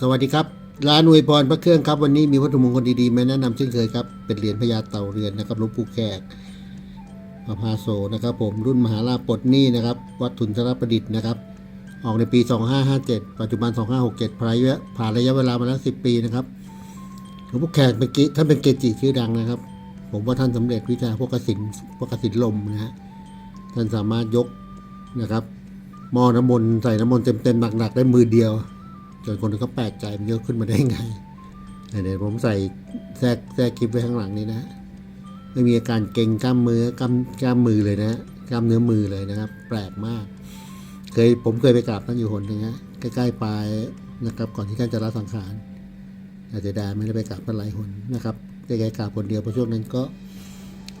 สวัสดีครับ ร้านอวยพรพระเครื่องครับ วันนี้มีวัตถุมงคลดีๆมาแนะนำเช่นเคยครับ เป็นเหรียญพญาเต่าเรือนนะครับหลวงปู่แขกพระพาโสนะครับผมรุ่นมหาลาปดนี้นะครับ วัดทุนทรประดิษฐ์นะครับ ออกในปี 2557 ปัจจุบัน 2567ผ่านระยะผ่านระยะเวลามาแล้ว 10 ปีนะครับหลวงปู่แขกเป็นกิท่านเป็นเกจิชื่อดังนะครับ ผมว่าท่านสำเร็จวิชาพวกกสินพวกกสินลมนะฮะท่านสามารถยกนะครับหม้อน้ำมนต์ใส่น้ำมนต์เต็มๆหนักๆได้มือเดียว จนคนอื่นเขาแปลกใจมันยกขึ้นมาได้ไงเดี๋ยวผมใส่แทรกแทรกคลิปไว้ข้างหลังนี้นะ ไม่มีอาการเกร็งกล้ามมือกล้ามกล้ามมือเลยนะกล้ามเนื้อมือเลยนะครับ แปลกมาก เคยผมเคยไปกราบท่านอยู่หนหนึ่งฮะใกล้ๆปลายนะครับ ก่อนที่ท่านจะละสังขารอาจจะได้ไม่ได้ไปกราบท่านหลายหนนะครับใกล้ๆกราบคนเดียวเพราะช่วงนั้นก็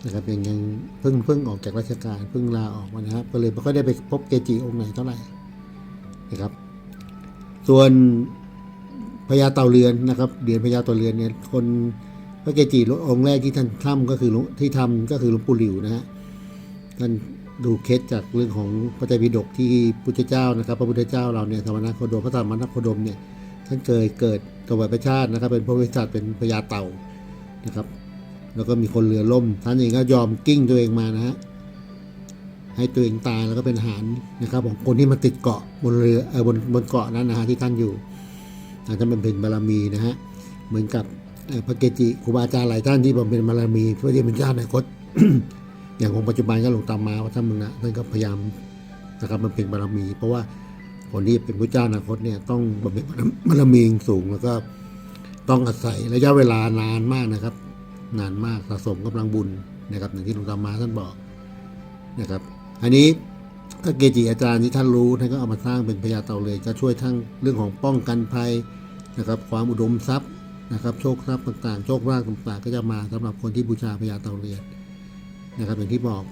นะครับยังยังเพิ่งเพิ่งออกจากราชการเพิ่งลาออกมานะครับ ก็เลยไม่ค่อยได้ไปพบเกจิองค์ไหนเท่าไหร่นะครับ ส่วนพญาเต่าเรือนนะครับเหรียญพญาเต่าเรือนเนี่ยคนพระเกจิองค์แรกที่ท่านทำก็คือที่ทำก็คือหลวงปู่หลิวนะฮะท่านดูเคสจากเรื่องของพระไตรปิฎกที่พุทธเจ้านะครับ พระพุทธเจ้าเราเนี่ยธรรมนัโคดมพระธรรมนัสโคดมเนี่ยท่านเคยเกิดถวายประชาตินะครับ เป็นพระบริษัทเป็นพญาเต่านะครับ แล้วก็มีคนเรือล่ม ท่านเองก็ยอมกิ้งตัวเองมานะฮะ ให้ตัวเองตายแล้วก็เป็นอาหารนะครับของคนที่มาติดเกาะบนเรือเออบนบนเกาะนั้นนะฮะที่ท่านอยู่อาจจะเป็นเป็นบารมีนะฮะเหมือนกับพระเกจิครูบาอาจารย์หลายท่านที่บำเพ็ญบารมีเพื่อที่เป็นชาติอนาคตอย่างของปัจจุบันก็หลวงตามมาวัดท่านมึงนะท่านก็พยายามนะครับมันเป็นบารมี เพราะว่าคนที่เป็นพระเจ้าอนาคตเนี่ยต้องบำเพ็ญบารมีสูงแล้วก็ต้องอาศัยระยะเวลานานมากนะครับ นานมากสะสมกำลังบุญนะครับอย่างที่หลวงตามมาท่านบอกนะครับ อันนี้ถ้าเกจิอาจารย์ที่ท่านรู้ท่านก็เอามาสร้างเป็นพญาเต่าเลยจะช่วยทั้งเรื่องของป้องกันภัยนะครับ ความอุดมทรัพย์นะครับโชคทรัพย์ต่างๆ โชคลาภต่างๆ ก็จะมาสำหรับคนที่บูชาพญาเต่าเรือนนะครับอย่างที่บอก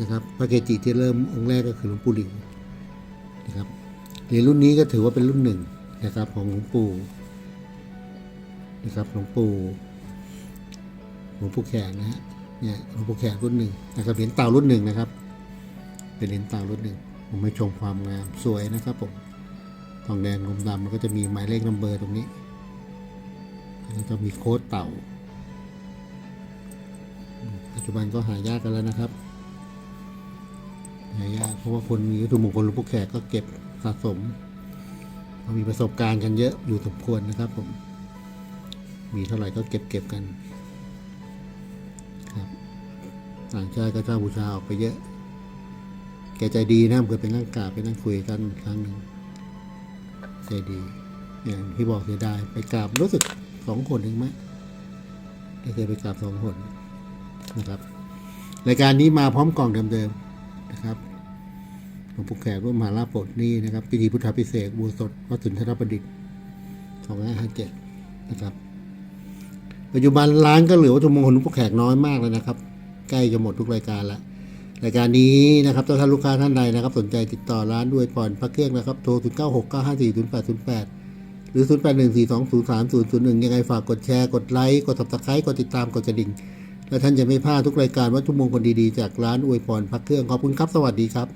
นะครับพระเกจิที่เริ่มองค์แรกก็คือหลวงปู่หลิวนะครับเหรียญรุ่นนี้ก็ถือว่าเป็นรุ่นหนึ่งนะครับของหลวงปู่นะครับหลวงปู่หลวงปู่แขกนะฮะเนี่ยหลวงปู่แขกรุ่นหนึ่งนะครับเหรียญเต่ารุ่นหนึ่งนะครับ เป็นเหรียญเต่ารุ่นหนึ่งผมไม่ชมความงามสวยนะครับผมทองแดงลมดำมันก็จะมีหมายเลขนัมเบอร์ตรงนี้แล้วก็มีโค้ดเต่า ปัจจุบันก็หายากกันแล้วนะครับ หายากเพราะว่าคนมีวัตถุมงคลหลวงปู่แขกก็เก็บสะสมเขามีประสบการณ์กันเยอะอยู่สมควรนะครับผม มีเท่าไหร่ก็เก็บเก็บกัน ครับ ต่างชาติก็เช่าบูชาออกไปเยอะ แกใจดีนะเคยไปนั่งกราบไปนั่งคุยกันครั้งหนึ่งใจดี อย่างที่บอกเสียดายไปกราบรู้สึกสองคนเองไหมเคยไปกราบสองคนนะครับรายการนี้มาพร้อมกล่องเดิมๆนะครับหลวงปู่แขกร่วมมหาลาภปดนี่นะครับพิธีพุทธพิเศษบัวสดวัดสุนทรประดิษฐ์สองห้าห้าเจ็ดนะครับ ปัจจุบันร้านก็เหลือวัตถุมงคลหลวงปู่แขกน้อยมากเลยนะครับ ใกล้จะหมดทุกรายการแล้ว รายการนี้นะครับถ้าท่านลูกค้าท่านใดนะครับ สนใจติดต่อร้านด้วยพรพระเครื่องนะครับ โทร 0 9 6 9 5 4 0 8 0 8 หรือ 0 8 1 4 2 0 3 0 0 1 ยังไงฝากกดแชร์ กดไลค์ กดสับสไครต์กดติดตาม กดกระดิ่ง และท่านจะไม่พลาดทุกรายการวัตถุมงคลดีๆ จากร้านอวยพรพระเครื่อง ขอบคุณครับ สวัสดีครับ